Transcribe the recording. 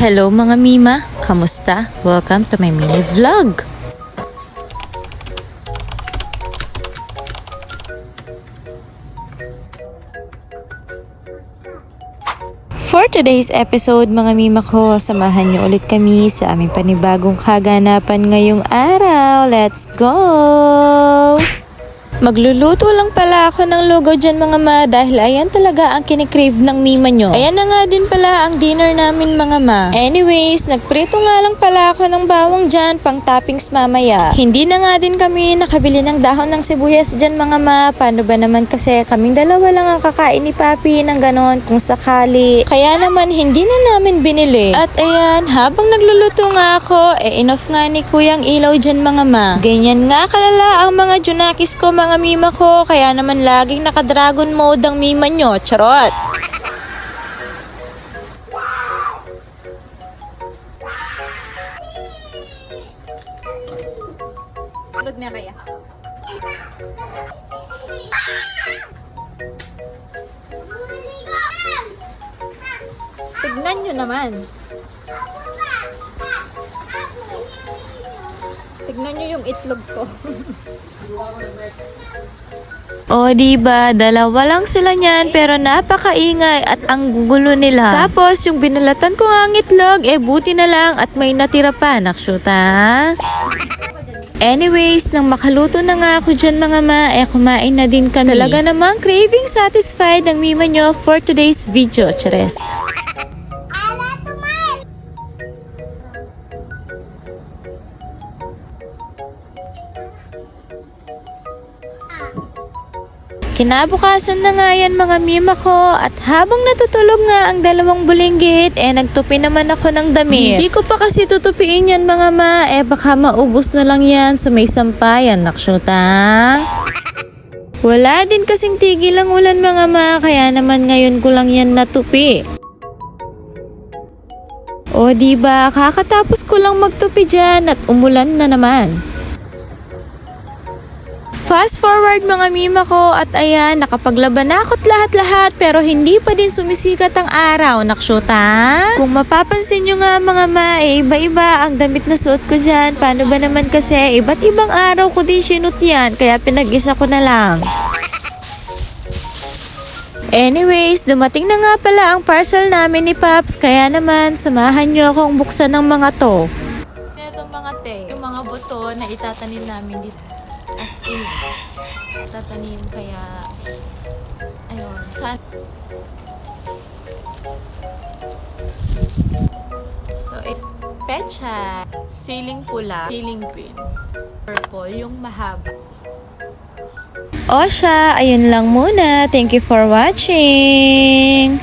Hello mga Mima, kamusta? Welcome to my mini vlog. For today's episode, mga mima ko, samahan niyo ulit kami sa aming panibagong kaganapan ngayong araw. Let's go! Magluluto lang pala ako ng logo dyan mga ma dahil ayan talaga ang kinikrave ng mima nyo. Ayan na nga din pala ang dinner namin mga ma. Anyways, nagprito nga lang pala ako ng bawang dyan pang toppings mamaya. Hindi na nga din kami nakabili ng dahon ng sibuyas dyan mga ma. Paano ba naman kasi kaming dalawa lang ang kakain ni Papi ng ganon kung sakali. Kaya naman hindi na namin binili. At ayan, habang nagluluto nga ako, eh inoff nga ni kuyang ilaw dyan mga ma. Ganyan nga kalala ang mga junakis ko mga mima ko, kaya naman laging naka-dragon mode ang mima nyo. Charot! Tulog na kaya. Tignan nyo naman. Tignan nyo yung itlog ko. O, di ba? Dalawa lang sila niyan pero napakaingay at ang gugulo nila. Tapos, yung binalatan ko nga ang itlog, eh buti na lang at may natira pa, nakshuta. Anyways, nang makaluto na nga ako dyan mga ma, eh kumain na din kami. Talaga namang craving satisfied ang mima nyo for today's video, Cheres. Kinabukasan na nga yan mga mima ko at habang natutulog nga ang dalawang bulinggit, eh nagtupi naman ako ng damit. Hindi ko pa kasi tutupiin yan mga ma, eh baka maubos na lang yan sa may sampayan, naksyuta. Wala din kasing tigil ang ulan mga ma, kaya naman ngayon ko lang yan natupi. O di ba kakatapos ko lang magtupi dyan at umulan na naman. Fast forward mga mima ko at ayan, nakapaglaban na ako't lahat-lahat pero hindi pa din sumisikat ang araw, naksyota. Kung mapapansin nyo nga mga ma, eh, iba-iba ang damit na suot ko dyan. Paano ba naman kasi, iba't ibang araw ko din sinut yan, kaya pinag-isa ko na lang. Anyways, dumating na nga pala ang parcel namin ni Paps, kaya naman samahan nyo akong buksan ng mga to. Ito mga te, yung mga buto na itatanim namin dito. As in, tatanim kaya, ayun, sa So, it's pecha, siling pula, siling green, purple, yung mahaba. O siya, ayun lang muna. Thank you for watching.